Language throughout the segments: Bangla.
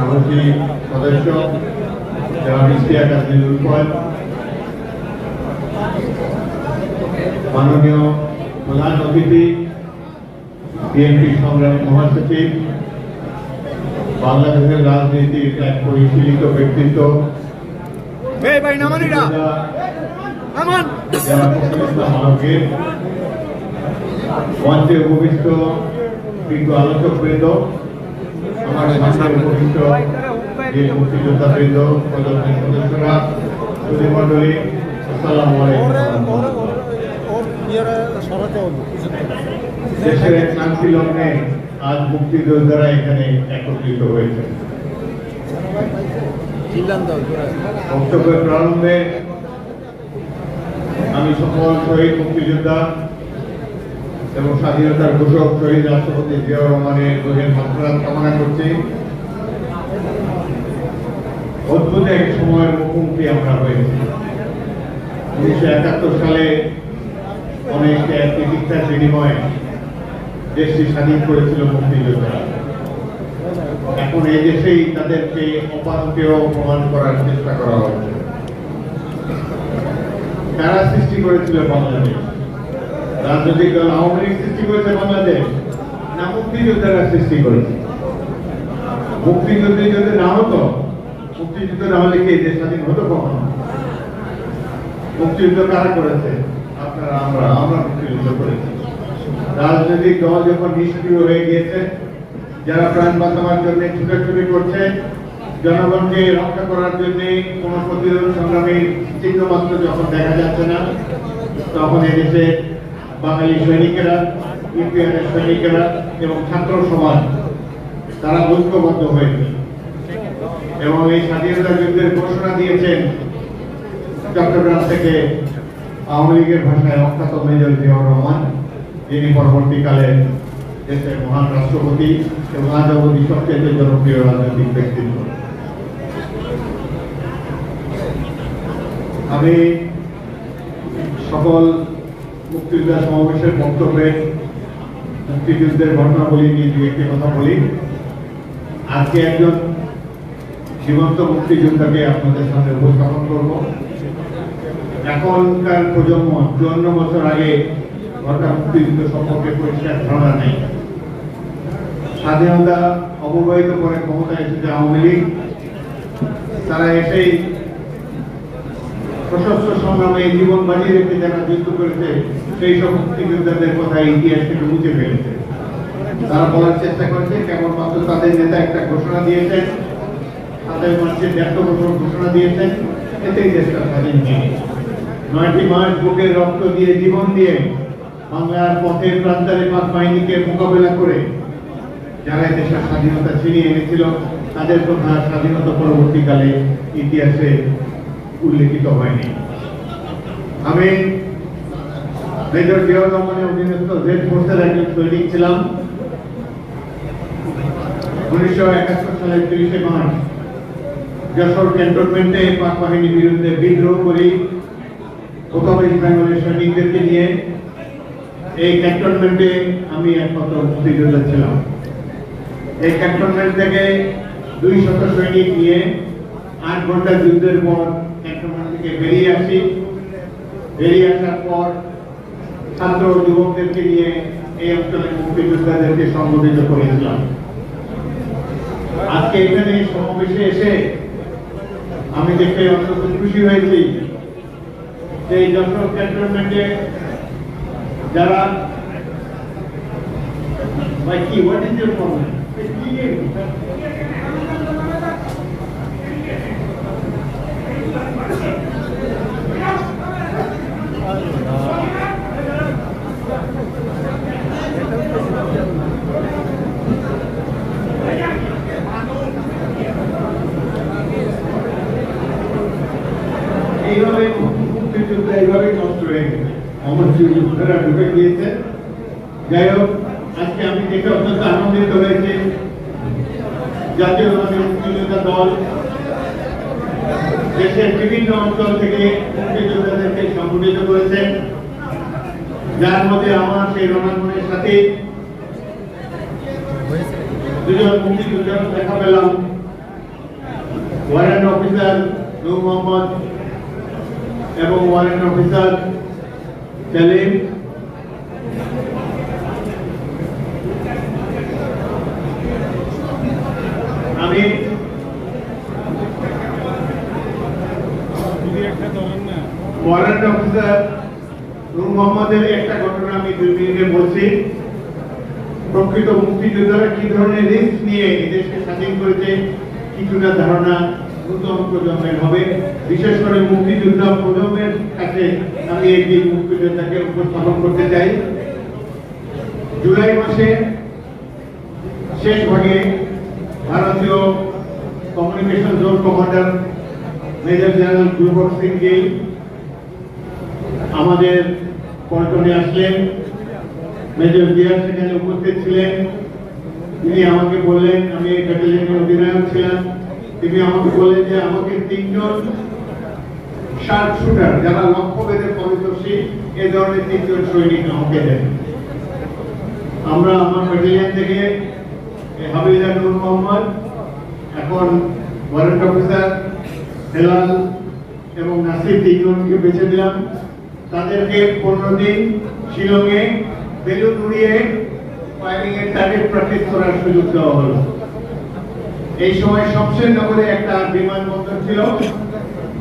সাহসী সদস্য যারা ইশতিয়াক আজিজুল ফল মাননীয় প্রধান অতিথি বিএনপি সংগ্রামী মহাসচিব বাংলাদেশের রাজনীতির এক পরিশীলিত ব্যক্তিত্ব মঞ্চে উপবিষ্ট বিজ্ঞ আলোচক বৃন্দ আমার সামনে উপবিষ্ট যে মুক্তিযোদ্ধা বৃন্দ প্রদর্শনী সদস্যরা মন্ডলী দেশের এক শান্তি লগ্নে আজ মুক্তিযোদ্ধারা এখানে একত্রিত হয়েছে বক্তব্যের প্রারম্ভে আমি সকল শহীদ মুক্তিযোদ্ধা এবং স্বাধীনতার ঘোষক শহীদ রাষ্ট্রপতি জিয়াউর রহমানের গভীর মাত্রাত কামনা করছি। অদ্ভুত এক সময়ের মুখোমুখি আমরা হয়েছি। উনিশশো একাত্তর সালে অনেক চিকিৎসার বিনিময়ে দেশটি স্বাধীন করেছিল মুক্তিযোদ্ধারা। এখন এই দেশেই তাদেরকে অপাঙ্কেয় প্রমাণ করার চেষ্টা করা হচ্ছে। তারা সৃষ্টি করেছিল বাংলাদেশ। রাজনৈতিক দল, আওয়ামী লীগ সৃষ্টি করেছে বাংলাদেশ। না, মুক্তিযোদ্ধারা সৃষ্টি করেছে। মুক্তিযুদ্ধ যদি না হতো মুক্তিযুদ্ধ না হলে কি দেশ স্বাধীন হতো কখনো? মুক্তিযুদ্ধ কারা করেছে? আপনারা, আমরা আমরা মুক্তিযুদ্ধ করেছি। রাজনৈতিক দল যখন নিষ্ক্রিয় হয়ে গিয়েছে, যারা প্রাণ বাঁচাবার জন্য ছুটাছুটি করছে, জনগণকে রক্ষা করার জন্য কোন প্রতিরোধ সংগ্রামী চিহ্ন মাত্র যখন দেখা যাচ্ছে না, তখন এদেশে বাঙালি সৈনিকেরা ইউপিআর সৈনিকেরা এবং ছাত্র সমাজ, তারা ঐক্যবদ্ধ হয়েছে এবং এই স্বাধীনতা যুদ্ধের ঘোষণা দিয়েছেন চট্টগ্রাম থেকে আওয়ামী লীগের ভাষায় অখ্যাত মেজর জিয়াউর রহমান, যিনি পরবর্তীকালে দেশের মহান রাষ্ট্রপতি এবং আজ অবধি সবচেয়ে জনপ্রিয় রাজনৈতিক ব্যক্তিত্ব। আমি সকল মুক্তিযোদ্ধা সমাবেশের বক্তব্যে মুক্তিযুদ্ধের ঘটনাবলী নিয়ে দু একটি কথা বলি। আজকে একজন জীবন্ত মুক্তিযোদ্ধাকে আপনাদের সামনে উপস্থাপন করব। এখনকার প্রজন্ম, চুয়ান্ন বছর আগে ঘটনা মুক্তিযুদ্ধ সম্পর্কে পরিষ্কার ধারণা নেই। স্বাধীনতা অববাহিত করে ক্ষমতায় এসেছে আওয়ামী লীগ। তারা এসেই সশস্ত্র সংগ্রামে জীবন বাজি রেখে যারা যুদ্ধ করেছে, সেই সব মুক্তিযোদ্ধাদের কথা ইতিহাস থেকে মুছে ফেলেছে। তারা বলার চেষ্টা করেছে, কেবলমাত্র তাদের নেতা একটা ঘোষণা দিয়েছেন, তাদের মানুষের ব্যক্ত ঘোষণা দিয়েছেন, এতেই দেশটা স্বাধীন নয়টি মাস বুকের রক্ত দিয়ে জীবন দিয়ে বাংলার পথের প্রান্তরে পাক বাহিনীকে মোকাবেলা করে যারা দেশের স্বাধীনতা ছিনিয়ে এনেছিল, তাদের কথা স্বাধীনতা পরবর্তীকালে ইতিহাসে উল্লেখিত হয়নি। আমি মেজর রহমানের অধীনস্থ ফোর্সের একজন সৈনিক ছিলাম। উনিশশো একাত্তর সালের তিরিশে মার্চ যশোর বাহিনীর বিরুদ্ধে বিদ্রোহ করি বেঙ্গলের সৈনিকদেরকে নিয়ে এই ক্যান্টনমেন্টে আমি একমাত্র মুক্তিযোদ্ধা ছিলাম। এই ক্যান্টনমেন্ট থেকে দুই শত সৈনিক নিয়ে আট ঘণ্টা যুদ্ধের পর থেকে বেরিয়ে আসি। বেরিয়ে আসার পর ছাত্র যুবকদেরকে নিয়ে এই মুক্তিযোদ্ধাদেরকে সংগঠিত করেছিলাম। আজকে এখানে সমাবেশে এসে আমি দেখে অত্যন্ত খুশি হয়েছি যে এই যশোর ক্যান্টনমেন্টে যারা ভাই, কি হোয়াট ইজ ইউর প্রবলেম এইভাবে আজকে আমি দেখে অত্যন্ত আনন্দিত হয়েছে। জাতীয় মুক্তিযোদ্ধা দল, দেশের বিভিন্ন অঞ্চল থেকে মুক্তিযোদ্ধাদেরকে সংগঠিত করেছেন। যার মধ্যে আমার সেই রণাঙ্গনের সাথে দুজন মুক্তিযোদ্ধা দেখা পেলাম। ওয়ারেন্ট অফিসার নূর মোহাম্মদ এবং ওয়ারেন্ট অফিসার সেলিম। আমি ওয়ারেন্ট অফিসার মোহাম্মদের একটা ঘটনা আমি দুই মিনিটে বলছি। প্রকৃত মুক্তিযোদ্ধারা কি ধরনের রিস্ক নিয়ে দেশকে স্বাধীন করেছে, কিছুটা ধারণা নূতন প্রজন্মের হবে। বিশেষ করে মুক্তিযোদ্ধা প্রজন্মের কাছে আমি একটি মুক্তিযোদ্ধাকে উপস্থাপন করতে চাই। জুলাই মাসে শেষ ভাগে ভারতীয় communication zone commander major general Gurbar Singh আমাদের পল্টনে আসলেন। মেজর জিয়া সেখানে উপস্থিত ছিলেন। তিনি আমাকে বললেন, আমি এই ব্যাটালিয়নের অধিনায়ক ছিলাম। তিনি আমাকে বললেন যে, আমাকে তিনজন শার্ট শুটার যারা লক্ষ্যভেদে পরিদর্শী, এ ধরনের তিনজন সৈনিক আমাকে দেন। আমরা আমার ব্যাটালিয়ন থেকে হাবিলদার নূর মোহাম্মদ, এখন ওয়ারেন্ট অফিসার হেলাল এবং নাসির তিনজনকে বেছে দিলাম তাদেরকে পনেরো দিন শিলংয়ে বেলুন উড়িয়ে ফায়ারিং এর টার্গেট প্র্যাকটিস করার সুযোগ দেওয়া হলো। এই সময় শমশের নগরে একটা বিমানবন্দর ছিল।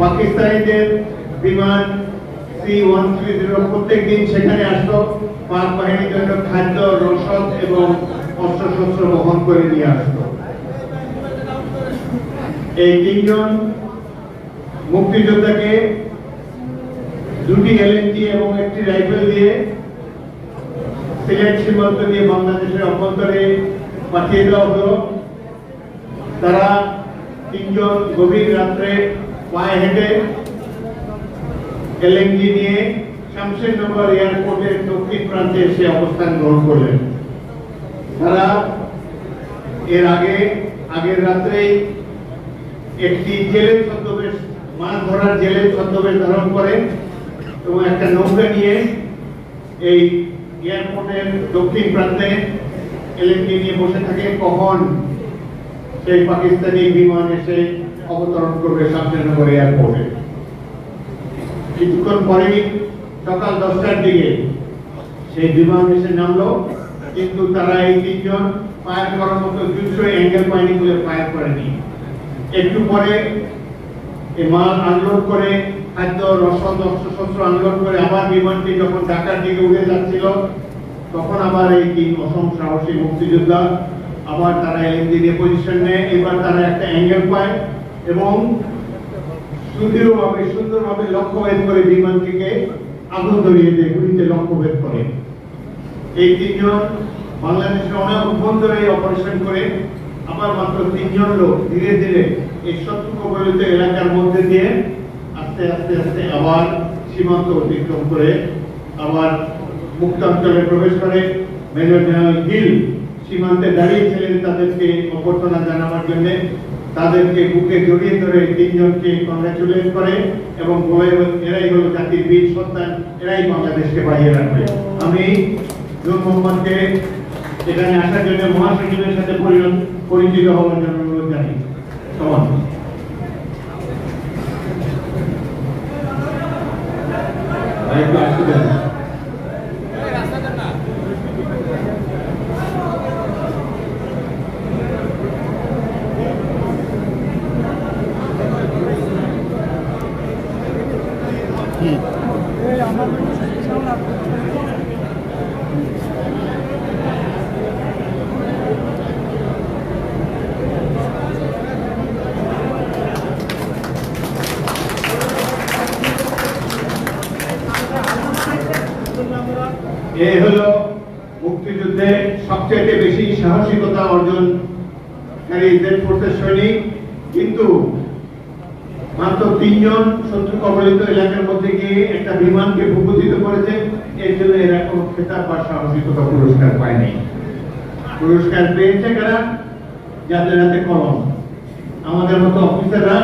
পাকিস্তানিদের বিমান সি ওয়ান থ্রি জিরো প্রত্যেক দিন সেখানে আসতো। পাক বাহিনীর জন্য খাদ্য, রসদ এবং অস্ত্রশস্ত্র বহন করে নিয়ে আসতো। এই তিনজন মুক্তিযোদ্ধাকে দুটি এলএনজি এবং একটি রাইফেল দিয়ে সিলেট সীমান্ত দিয়ে বাংলাদেশের অভ্যন্তরে পাঠিয়ে দেওয়া হলো। তারা তিনজন গভীর রাত্রে পায়ে হেঁটে এলএনজি নিয়ে শামশেরনগর এয়ারপোর্টের দক্ষিণ প্রান্তে এসে অবস্থান গ্রহণ করলেন। তারা এর আগে, আগের রাত্রে একটি জেলের ছদ্মবেশ, মাছ ধরার জেলের ছদ্মবেশ ধারণ করে এবং একটা নৌকা নিয়ে এই এয়ারপোর্টের দক্ষিণ প্রান্তে এলএনজি নিয়ে বসে থাকে। কখন সেই পাকিস্তানি বিমান এসে অবতরণ করবে শামশেরনগর এয়ারপোর্টে? কিছুক্ষণ পরেই সকাল দশটার দিকে সেই বিমান এসে নামলো, কিন্তু তারা এই তিনজন ফায়ার করার মতো দুশো অ্যাঙ্গেল পায়নি বলে ফায়ার করেনি। একটু পরে মাল আনলোড করে খাদ্য, রসদ, অস্ত্রশস্ত্র আনলোড করে আমার বিমানটি যখন ঢাকার দিকে উড়ে যাচ্ছিল, তখন আমার এই তিন অসম সাহসী মুক্তিযোদ্ধা আবার তারা দিয়ে পজিশন নেয়, এবার তারা একটা অ্যাঙ্গেল পায় এবং সুদৃঢ়ভাবে, সুন্দরভাবে লক্ষ্যভেদ করে বিমানটিকে আগুন ধরিয়ে দেয়, গুলিতে লক্ষ্যভেদ করে। এই তিনজন বাংলাদেশের অনেক অভ্যন্তরে অপারেশন করে, আবার মাত্র তিনজন লোক ধীরে ধীরে এই শত্রু কবলিত এলাকার মধ্যে দিয়ে আস্তে আস্তে আস্তে আবার সীমান্ত অতিক্রম করে আবার মুক্তাঞ্চলে প্রবেশ করে মেজর জেনারেল গিল সীমান্তে দাঁড়িয়েছিলেন তাদেরকে অভ্যর্থনা জানাবার জন্য। তাদেরকে বুকে জড়িয়ে ধরে তিনজনকে কংগ্রেচুলেট করে এবং এরাই হলো জাতির বীর সন্তান, এরাই বাংলাদেশকে বাড়িয়ে রাখবে। আমি নূর মোহাম্মদকে এখানে আসার জন্য মহাসচিবের সাথে পরিচিত হওয়ার জন্য অনুরোধ জানাই। সমান Amen. একটা বিমানকে ভূপতিত করেছে, এর জন্য এরা কোনো খেতাব বা সাহসিকতা পুরস্কার পায়নি। পুরস্কার পেয়েছে কারা? যাদের হাতে কলম। আমাদের মতো অফিসাররা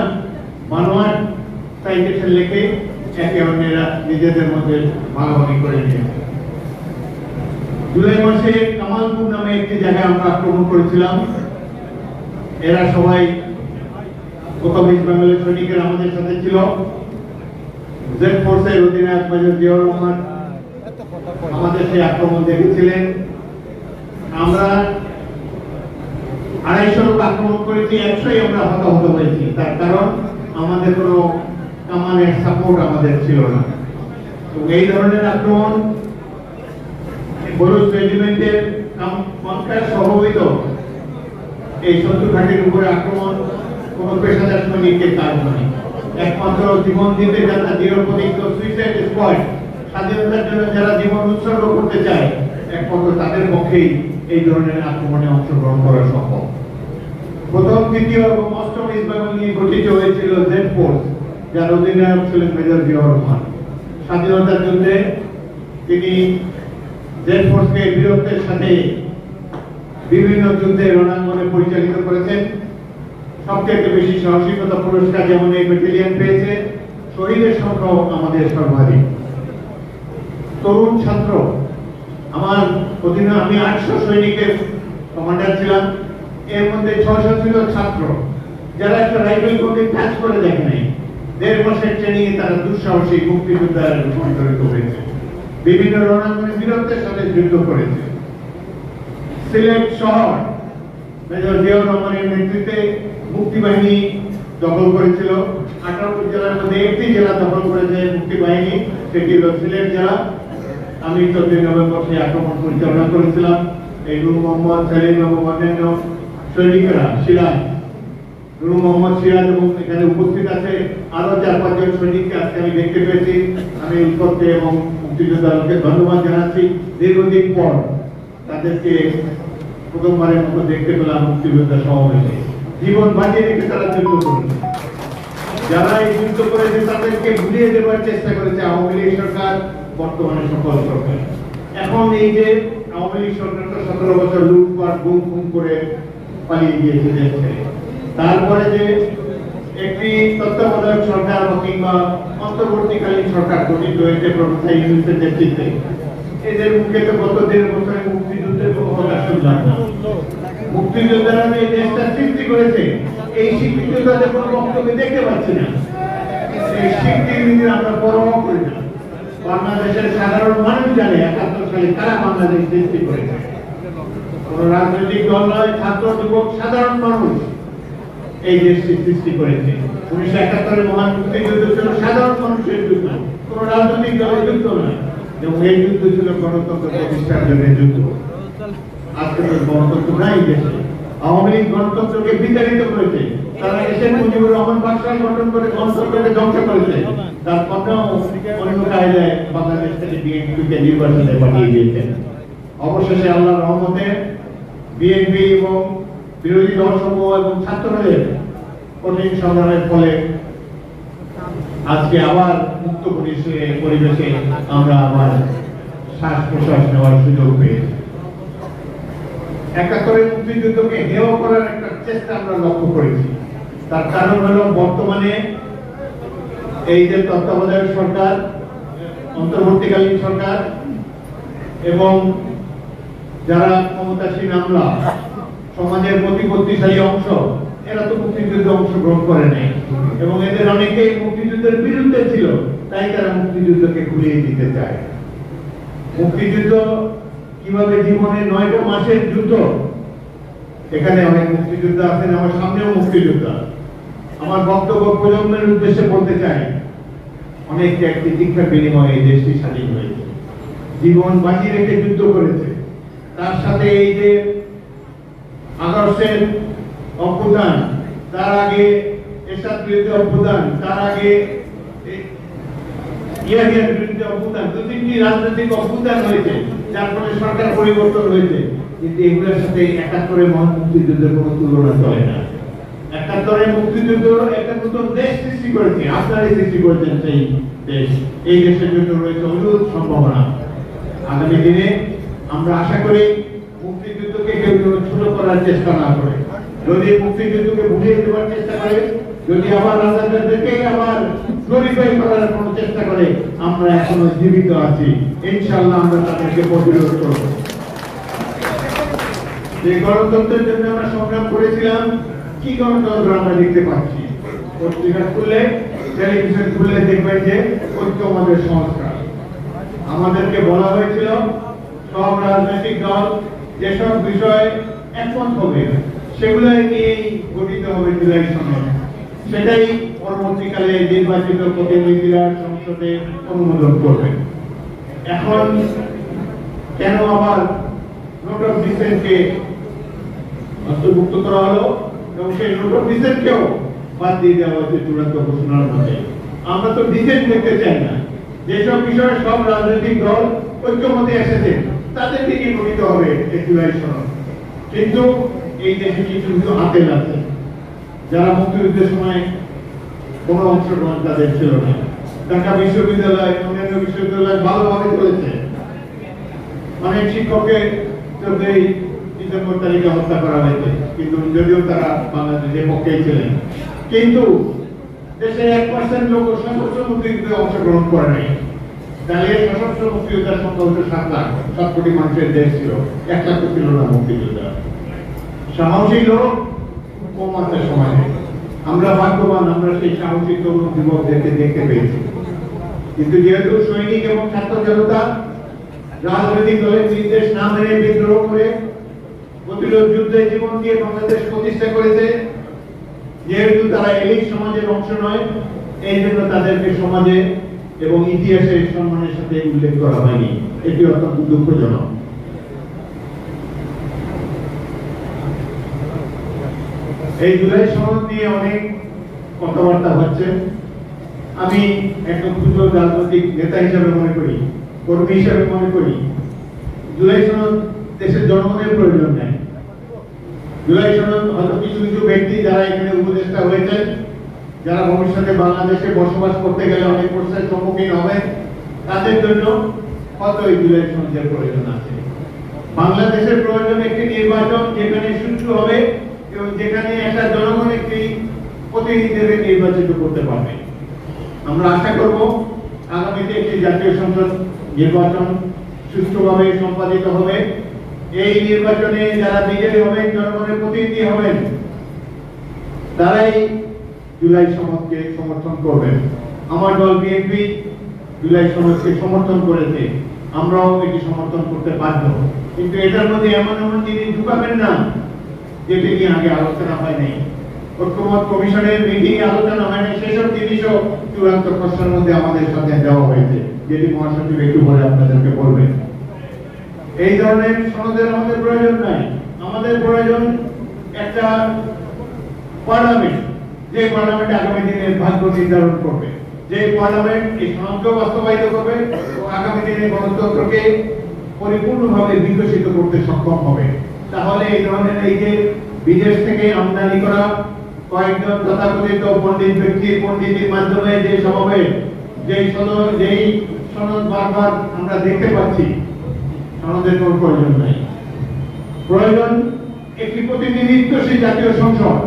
মানোয়ার সাইটেশন লেখে একে অন্যেরা নিজেদের মধ্যে ভাগাভাগি করে নিয়েছে জুলাই মাসে কামালপুর নামে একটি জায়গায় আমরা আক্রমণ করেছিলাম। এরা সবাই প্রথম ইস্ট বেঙ্গলের সৈনিকের আমাদের সাথে ছিল। জেড ফোর্সের অধিনায়ক মেজর জিয়াউর রহমান আমাদের সেই আক্রমণ দেখেছিলেন। আমরা আড়াইশো লোক আক্রমণ করেছি, একশোই আমরা হতাহত হয়েছি। তার কারণ আমাদের কোনো কামানের সাপোর্ট আমাদের ছিল না। তো এই ধরনের আক্রমণ বরুজ রেজিমেন্টের কনফার সহবিত এই শত্রু ঘাটির উপরে আক্রমণ কোন পেশাদার সৈনিকের কাজ নয়। একমাত্র জীবন দিতে যারা নিরপদিত সুইসাইড স্কোয়াড স্বাধীনতার জন্য যারা জীবন উৎসর্গ করতে চায়, একমাত্র তাদের পক্ষেই এই ধরনের আক্রমণে অংশগ্রহণ করা সম্ভব। প্রথম তৃতীয় এবং অষ্টম ইস্ট নিয়ে গঠিত হয়েছিল জেড ফোর্স যার অধিনায়ক ছিলেন মেজর জিয়াউর রহমান। স্বাধীনতার যুদ্ধে তিনি জেড ফোর্সকে বীরত্বের সাথে বিভিন্ন যুদ্ধে রণাঙ্গনে পরিচালিত করেছেন। সবথেকে বেশি সাহসিকতা পুরস্কার যেমন এই ব্যাটালিয়ন পেয়েছে, শহীদের সংখ্যাও আমাদের সর্বাধিক। তরুণ ছাত্র, আমার অধীনে আমি আটশো সৈনিকের কমান্ডার ছিলাম, এর মধ্যে ছশো ছিল ছাত্র। যারা একটা রাইফেল কোনকে কাজ করে দেখে নাই, দেড় মাসের ট্রেনিং তারা দুঃসাহসী মুক্তিযোদ্ধার রূপান্তরিত হয়েছে। বিভিন্ন রণাঙ্গনে বীরত্বের সাথে যুদ্ধ করেছে। সিলেট শহর, মেজর জিয়াউর রহমানের নেতৃত্বে মুক্তি বাহিনী দখল করেছিল। আঠারো জেলার মধ্যে একটি জেলা দখল করেছে মুক্তি বাহিনী সেটি হল সিলেট জেলা। আমি চোদ্দই নভেম্বর সেই আক্রমণ পরিচালনা করেছিলাম। এই নূর মোহাম্মদ সেলিম এবং অন্যান্য সৈনিকরা, সিরাজ। নূর মোহাম্মদ, সিরাজ এবং এখানে উপস্থিত আছে আরও চার পাঁচজন সৈনিককে আজকে আমি দেখতে পেয়েছি। আমি উৎকর্ষে এবং মুক্তিযোদ্ধাকে ধন্যবাদ জানাচ্ছি। দীর্ঘদিন পর তাদেরকে প্রথমবারের মতো দেখতে পেলাম মুক্তিযোদ্ধা সমাবেশে। জীবন বাঁচিয়ে রেখে তারা যুদ্ধ করেছে যারা এই যুদ্ধ করেছে, তাদেরকে ভুলিয়ে দেওয়ার চেষ্টা করেছে আওয়ামী লীগ সরকার, বর্তমানে সকল সরকার। এখন এই যে আওয়ামী লীগ সরকারটা সতেরো বছর লুটপাট, গুম খুম করে পালিয়ে গিয়েছে দেশ। তারপরে যে একটি তত্ত্বাবধায়ক সরকার বা কিংবা অন্তর্বর্তীকালীন সরকার গঠিত হয়েছে প্রফেসর ইউনুসের নেতৃত্বে, এদের মুখে তো গত দেড় বছরে মুক্তিযুদ্ধের কোনো কথা শুনলাম না। মুক্তিযোদ্ধারা যে দেশটা সৃষ্টি করেছে, এই স্বীকৃতি তাদের কোনো বক্তব্য দেখতে পাচ্ছি না। এই স্বীকৃতি আমরা পরোয়া করি না। বাংলাদেশের সাধারণ মানুষ জানে একাত্তর সালে কারা বাংলাদেশ সৃষ্টি করেছে। কোন রাজনৈতিক দল নয়, ছাত্র, যুবক, সাধারণ মানুষ এই দেশটি সৃষ্টি করেছে। উনিশশো একাত্তরের মহান মুক্তিযুদ্ধ ছিল সাধারণ মানুষের যুদ্ধ কোন রাজনৈতিক দলের যুদ্ধ নয়। এবং এই যুদ্ধ ছিল গণতন্ত্র প্রতিষ্ঠার জন্য যুদ্ধ। আজকে তো গণতন্ত্র নাই দেশে। আওয়ামী লীগ গণতন্ত্রকে বিতাড়িত করেছে। তারা এসে মুজিবুর রহমান বাদশাহ গঠন করে গণতন্ত্রকে ধ্বংস করেছে। তার বাংলাদেশ থেকে বিএনপিকে নির্বাচনে পাঠিয়ে দিয়েছেন। অবশেষে আল্লাহর রহমতে বিএনপি এবং বিরোধী এবং ছাত্রদের কঠিন সংগ্রামের ফলে আজকে আবার মুক্ত পরিবেশে আমরা আবার শ্বাস প্রশ্বাস নেওয়ার সুযোগ পেয়েছি। একাত্তরের মুক্তিযুদ্ধকে হেয় করার একটা চেষ্টা আমরা লক্ষ্য করেছি। তার কারণ হলো বর্তমানে এই যে তত্ত্বাবধায়ক সরকার, অন্তর্বর্তীকালীন সরকার এবং যারা ক্ষমতাসীন আমলা, সমাজের প্রতিপত্তিশালী অংশ, এরা তো মুক্তিযুদ্ধে অংশগ্রহণ করে নাই। এবং এদের অনেকেই মুক্তিযুদ্ধের বিরুদ্ধে ছিল, তাই তারা মুক্তিযুদ্ধকে ঘুরিয়ে দিতে চায়। মুক্তিযুদ্ধ কীভাবে জীবনে নয়টা মাসের যুদ্ধ? এখানে অনেক মুক্তিযুদ্ধ আছেন, আমার সামনেও মুক্তিযোদ্ধা। আমার বক্তব্য প্রজন্মের উদ্দেশ্যে বলতে চাই অনেক একটি শিক্ষার বিনিময়ে এই দেশটি স্বাধীন হয়েছে। জীবন বাঁচিয়ে রেখে যুদ্ধ করেছে। তার সাথে এই যে আদর্শের অভ্যুত্থান তার আগে এরশাদ বিরুদ্ধে অভ্যুত্থান তার আগে ইয়াহিয়ার অভ্যুত্থান দু তিনটি রাজনৈতিক অভ্যুত্থান হয়েছে যার ফলে সরকার পরিবর্তন হয়েছে, কিন্তু এগুলোর সাথে একাত্তরের মহান মুক্তিযুদ্ধের তুলনা চলে না। একাত্তরের মুক্তিযুদ্ধ একটা নতুন দেশ সৃষ্টি করেছে আপনারাই সৃষ্টি করেছেন সেই দেশ। এই দেশের জন্য রয়েছে সম্ভাবনা। আগামী দিনে আমরা আশা করি মুক্তিযুদ্ধকে কেউ ছোট করার চেষ্টা না করে। যদি মুক্তিযুদ্ধকে ভুলিয়ে দেওয়ার চেষ্টা করে, যদি আবার রাজাদেরকে আবার করার কোনো চেষ্টা করে আমরা এখনও জীবিত আছি। ইনশাআল্লাহ আমরা তাদেরকে প্রতিরোধ করব। যে গণতন্ত্রের জন্য আমরা সংগ্রাম করেছিলাম, কি গণতন্ত্র আমরা দেখতে পাচ্ছি? পত্রিকা খুললে, টেলিভিশন খুললে দেখবেন যে ঐক্য আমাদের সংস্কার। আমাদেরকে বলা হয়েছিল, সব রাজনৈতিক দল, যেসব বিষয়ে একমত হবে সেগুলো নিয়েই গঠিত হবে জুলাই সনদ। সেটাই পরবর্তীকালে নির্বাচিত প্রতিনিধিরা সংসদে অনুমোদন করবে। এখন কেন আবার অন্তর্ভুক্ত করা হলো এবং সেই বাদ দিয়ে দেওয়া হয়েছে চূড়ান্ত ঘোষণার মধ্যে? আমরা তো দেখতে চাই না। যেসব বিষয়ে সব রাজনৈতিক দল ঐক্যমতে এসেছে তাদের থেকে গঠিত হবে এই জুলাই সনদ কিন্তু এই দেশে কিছু কিছু হাতে আছে। যারা মুক্তিযুদ্ধের সময় কোনো অংশগ্রহণ তাদের ছিল না। ঢাকা বিশ্ববিদ্যালয়, অন্যান্য বিশ্ববিদ্যালয় ভালোভাবে চলেছে। অনেক শিক্ষককে চোদ্দই ডিসেম্বর তারিখে হত্যা করা হয়েছে, কিন্তু যদিও তারা বাংলাদেশের পক্ষেই ছিলেন। কিন্তু দেশে এক পার্সেন্ট লোক সশস্ত্র মুক্তিযুদ্ধে অংশগ্রহণ করে নাই। তাহলে সশস্ত্র মুক্তিযোদ্ধার সংখ্যা হচ্ছে সাত লাখ। সাত কোটি মানুষের দেশ ছিল, এক লাখ ছিল না মুক্তিযোদ্ধা সাহসী লোক কম আছে সমাজে আমরা ভাগ্যবান, আমরা সেই সাহসী তরুণ যুবকদেরকে দেখতে পেয়েছি। কিন্তু যেহেতু সৈনিক এবং ছাত্র জনতা রাজনৈতিক দলের নির্দেশ না মেনে বিদ্রোহ করে প্রতিরোধ যুদ্ধে জীবন দিয়ে বাংলাদেশ প্রতিষ্ঠা করেছে, যেহেতু তারা এলিট সমাজের অংশ নয়, এই জন্য তাদেরকে সমাজে এবং ইতিহাসে সম্মানের সাথে উল্লেখ করা হয়নি। এটি অত্যন্ত দুঃখজনক। এই জুলাই সনদ নিয়ে অনেক কথাবার্তা হচ্ছে। আমি একজন ক্ষুদ্র রাজনৈতিক নেতা হিসাবে মনে করি, কর্মী হিসাবে মনে করি, জুলাই সনদ দেশের জনগণের প্রয়োজন নেই। জুলাই সনদ হয়তো কিছু কিছু ব্যক্তি যারা এখানে উপদেষ্টা হয়েছেন, যারা ভবিষ্যতে বাংলাদেশে বসবাস করতে গেলে অনেক প্রশ্নের সম্মুখীন হবে, তাদের জন্য হয়তো এই জুলাই সনদের প্রয়োজন আছে। বাংলাদেশের প্রয়োজন একটি নির্বাচন যেখানে সুষ্ঠু হবে এবং যেখানে একটা জনগণ একটি প্রতিনিধিদের নির্বাচিত করতে পারবে। আমরা আশা করব আগামীতে একটি জাতীয় সংসদ নির্বাচন সুষ্ঠুভাবে সম্পাদিত হবে। এই নির্বাচনে যারা বিজয়ী হবেন, জনগণের প্রতিনিধি হবেন, তারাই জুলাই সমাজকে সমর্থন করবেন। আমার দল বিএনপি জুলাই সমাজকে সমর্থন করেছে। আমরাও এটি সমর্থন করতে বাধ্য। কিন্তু এটার মধ্যে এমন এমন জিনিস ঢুকাবেন না যেটি নিয়ে আগে আলোচনা হয়নি। ঐক্যমত কমিশনের মিটিং আলোচনা হয়নি, সেসব জিনিসও চূড়ান্ত প্রশ্নের মধ্যে আমাদের সাথে দেওয়া হয়েছে, যেটি মহাসচিব একটু পরে আপনাদেরকে বলবেন এই ধরনের সনদের আমাদের প্রয়োজন নাই। আমাদের প্রয়োজন একটা পার্লামেন্ট, যে পার্লামেন্ট আগামী দিনের ভাগ্য নির্ধারণ করবে। যে পার্লামেন্ট এই সনদকে বাস্তবায়িত করবে ও আগামী দিনে গণতন্ত্রকে পরিপূর্ণভাবে বিকশিত করতে সক্ষম হবে। তাহলে এই ধরনের এই যে বিদেশ থেকে আমদানি করা কয়েকজন তথাকথিত পণ্ডিত ব্যক্তির পণ্ডিতের মাধ্যমে যে সমাবেশ, যেই সনদ যেই সনদ বারবার আমরা দেখতে পাচ্ছি, সনদের কোনো প্রয়োজন নাই। প্রয়োজন একটি প্রতিনিধিত্বশীল জাতীয় সংসদ,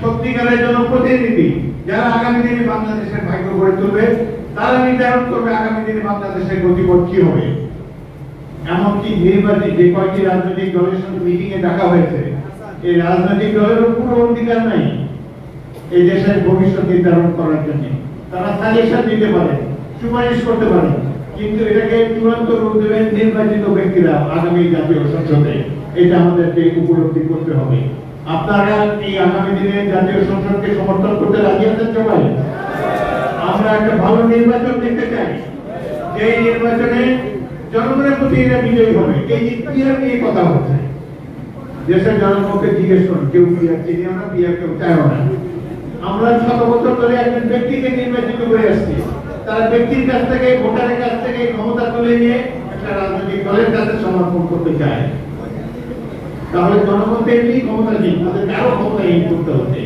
সত্যিকারের জন্য প্রতিনিধি যারা আগামী দিনে বাংলাদেশের ভাগ্য গড়ে তুলবে, তারা নির্ধারণ করবে আগামী দিনে বাংলাদেশের গতিপথ কি হবে। এমনকি নির্বাচিত যে কয়েকটি রাজনৈতিক দলের সঙ্গে মিটিং এ ডাকা হয়েছে, এই রাজনৈতিক দলেরও কোনো অধিকার নাই এই দেশের ভবিষ্যৎ নির্ধারণ করার জন্য। তারা সাজেশন দিতে পারে, সুপারিশ করতে পারে, কিন্তু এটাকে চূড়ান্ত রূপ দেবেন নির্বাচিত ব্যক্তিরা আগামী জাতীয় সংসদে। এটা আমাদেরকে উপলব্ধি করতে হবে। আপনারা এই আগামী দিনে জাতীয় সংসদকে সমর্থন করতে রাজি আছেন সবাই? আমরা একটা ভালো নির্বাচন দেখতে চাই। এই নির্বাচনে জনগণের প্রতি এরা বিজয়ী হবে। এই নিয়ে কথা হচ্ছে দেশের জনগণকে জিজ্ঞেস করুন, কেউ কেউ না। আমরা শত বছর ধরে একজন ব্যক্তিকে নির্বাচিত করে আসছি। তার ব্যক্তির কাছ থেকে, ভোটারের কাছ থেকে ক্ষমতা তুলে নিয়ে একটা রাজনৈতিক দলের কাছে সমর্পণ করতে চায়। তাহলে জনগণ তো এমনি ক্ষমতা নেই আরও ক্ষমতাহীন করতে হচ্ছে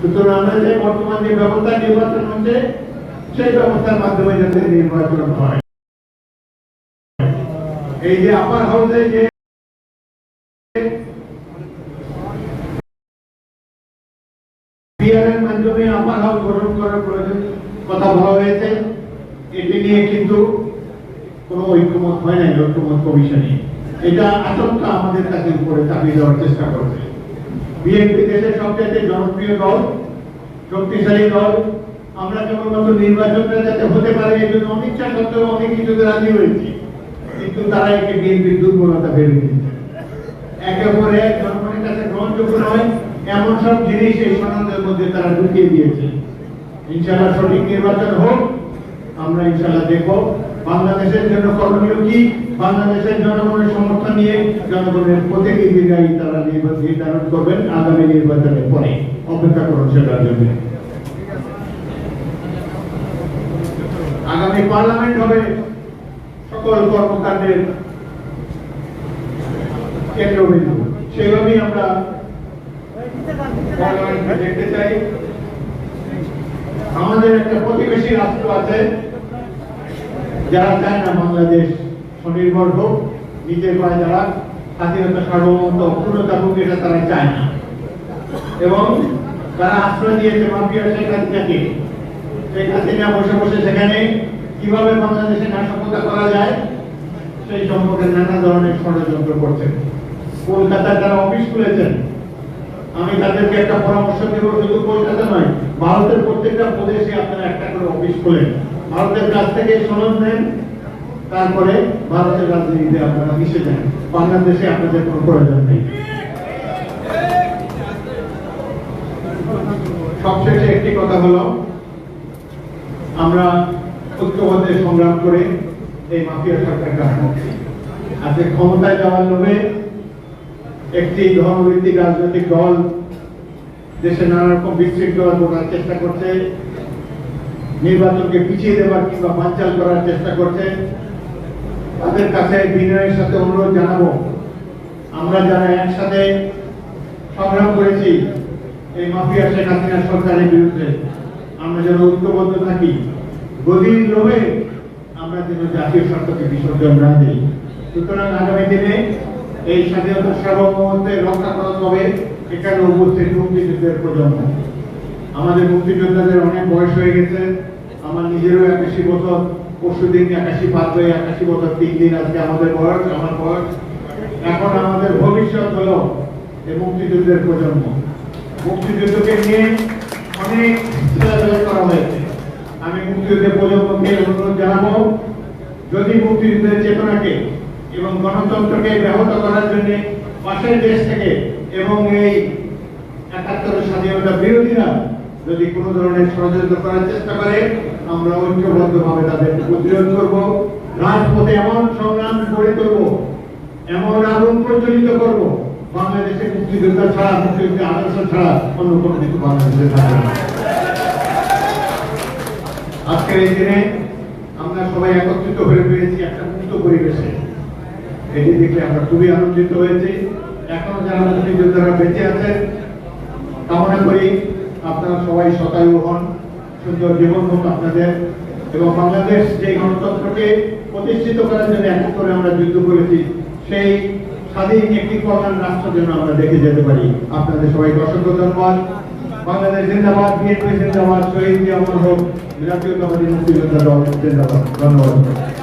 সুতরাং আমরা যে বর্তমান যে ব্যবস্থা নির্বাচন হচ্ছে, সেই ব্যবস্থার মাধ্যমে যাতে নির্বাচন হয়। এই যে আপার হাউসে যে পিয়ারের মাধ্যমে আপার হাউস গঠন করার প্রয়োজন কথা বলা হয়েছে। এটি নিয়ে কিন্তু কোনো ঐক্যমত হয় নাই, ঐক্যমত কমিশনে এটা আচমকা আমাদের কাছে উপরে চাপিয়ে দেওয়ার চেষ্টা করছে বিএনপি দেশের সবচেয়ে জনপ্রিয় দল, শক্তিশালী দল। আমরা কেবলমাত্র নির্বাচনটা যাতে হতে পারে এই জন্য অনিচ্ছা সত্ত্বেও অনেক কিছুতে রাজি হয়েছি। কিন্তু তারা একে বিএনপির দুর্বলতা ভেবে নিয়েছে একে অপরে জনগণের কাছে গ্রহণযোগ্য নয়, এমন সব জিনিস এই সনদের মধ্যে তারা ঢুকিয়ে দিয়েছে। ইনশাআল্লাহ সঠিক নির্বাচন হোক, আমরা ইনশাআল্লাহ দেখব বাংলাদেশের জন্য করণীয় কি, বাংলাদেশের জনগণের সমর্থন নিয়ে জনগণের প্রতিনিধিরাই তারা নির্ধারণ করবেন আগামী নির্বাচনের পরে। অপেক্ষা করুন সেটার জন্য আগামী পার্লামেন্ট হবে সকল কর্মকাণ্ডের কেন্দ্রবিন্দু সেভাবেই আমরা দেখতে চাই। আমাদের একটা প্রতিবেশী রাষ্ট্র আছে, যারা চায় না বাংলাদেশ স্বনির্ভর হোক, নিজের পায়ে যারা স্বাধীনতা সার্বভৌমত্ব অক্ষুণ্ণতা হোক, এটা তারা চায় না। এবং তারা আশ্রয় দিয়েছে মাফিয়া শেখ হাসিনাকে, শেখ হাসিনা বসে বসে সেখানে কীভাবে বাংলাদেশে নাশকতা করা যায়, সেই সম্পর্কে নানা ধরনের ষড়যন্ত্র করছেন। কলকাতায় তারা অফিস খুলেছেন, আমি তাদেরকে একটা পরামর্শ দেব, শুধু কলকাতা নয়, ভারতের প্রত্যেকটা প্রদেশে আপনারা একটা করে অফিস খোলেন। ভারতের কাছ থেকে সনদ নেন, তারপরে ভারতের রাজনীতিতে আপনারা মিশে যান। বাংলাদেশে আপনাদের কোনো প্রয়োজন নেই। সবশেষে একটি কথা হলো, আমরা ঐক্যবদ্ধে সংগ্রাম করে এই মাফিয়া সরকারকে আটকাচ্ছি আজকে ক্ষমতায় যাওয়ার লোভে একটি ধর্মভিত্তিক রাজনৈতিক দল দেশে নানা রকম বিশৃঙ্খলা করার চেষ্টা করছে, নির্বাচনকে পিছিয়ে দেওয়ার কিংবা বানচাল করার চেষ্টা করছে। তাদের কাছে বিনয়ের সাথে অনুরোধ জানাব। আমরা যারা একসাথে সংগ্রাম করেছি, এই মাফিয়া শেখ হাসিনা সরকারের বিরুদ্ধে আমরা যেন ঐক্যবদ্ধ থাকি। গদির লোভে আমরা যেন জাতীয় স্বার্থকে বিসর্জন না দিই। সুতরাং আগামী দিনে এই স্বাধীনতা সার্বভৌমত্বের রক্ষা করা হবে এখানে উপস্থিত মুক্তিযুদ্ধের প্রজন্ম। আমাদের মুক্তিযোদ্ধাদের অনেক বয়স হয়ে গেছে। আমার নিজেরও একাশি বছর, পরশু দিন একাশি পাঁচ হয়ে একাশি বছর, তিন দিন আজকে আমাদের বয়স, আমার বয়স। এখন আমাদের ভবিষ্যৎ হলো এই মুক্তিযুদ্ধের প্রজন্ম। মুক্তিযুদ্ধকে নিয়ে অনেক করা হয়েছে। আমি মুক্তিযুদ্ধের প্রজন্মকে অনুরোধ জানাব, যদি মুক্তিযুদ্ধের চেতনাকে এবং গণতন্ত্রকে ব্যাহত করার জন্য পাশের দেশ থেকে এবং এই একাত্তরের স্বাধীনতা বিরোধীরা যদি কোনো ধরনের ষড়যন্ত্র করার চেষ্টা করে, আমরা ঐক্যবদ্ধভাবে তাদের প্রতিরোধ করব, রাজপথে এমন সংগ্রাম গড়ে তুলব, এমন আগুন প্রচলিত করব, বাংলাদেশের মুক্তিযোদ্ধা ছাড়া, মুক্তিযুদ্ধের আদর্শ ছাড়া অন্য কোনো কিছু বাংলাদেশে থাকবে আজকের এই দিনে আমরা সবাই একত্রিত হয়ে পেরেছি একটা মুক্ত পরিবেশে। এটি দেখে আমরা খুবই আনন্দিত হয়েছি। এখনও যারা মুক্তিযোদ্ধারা বেঁচে আছেন, কামনা করি আপনারা সবাই শতায়ু হন, সুন্দর জীবন হোক আপনাদের। এবং বাংলাদেশ যে গণতন্ত্রকে প্রতিষ্ঠিত করার জন্য এক করে আমরা যুদ্ধ করেছি, সেই স্বাধীন একটি কল্যাণ রাষ্ট্র যেন আমরা দেখে যেতে পারি। আপনাদের সবাই অসংখ্য ধন্যবাদ। বাংলাদেশ জিন্দাবাদ বিএনপি জিন্দাবাদ শহীদ জিয়া অমর হোক জাতীয়তাবাদী মুক্তিযোদ্ধা দল জিন্দাবাদ। ধন্যবাদ।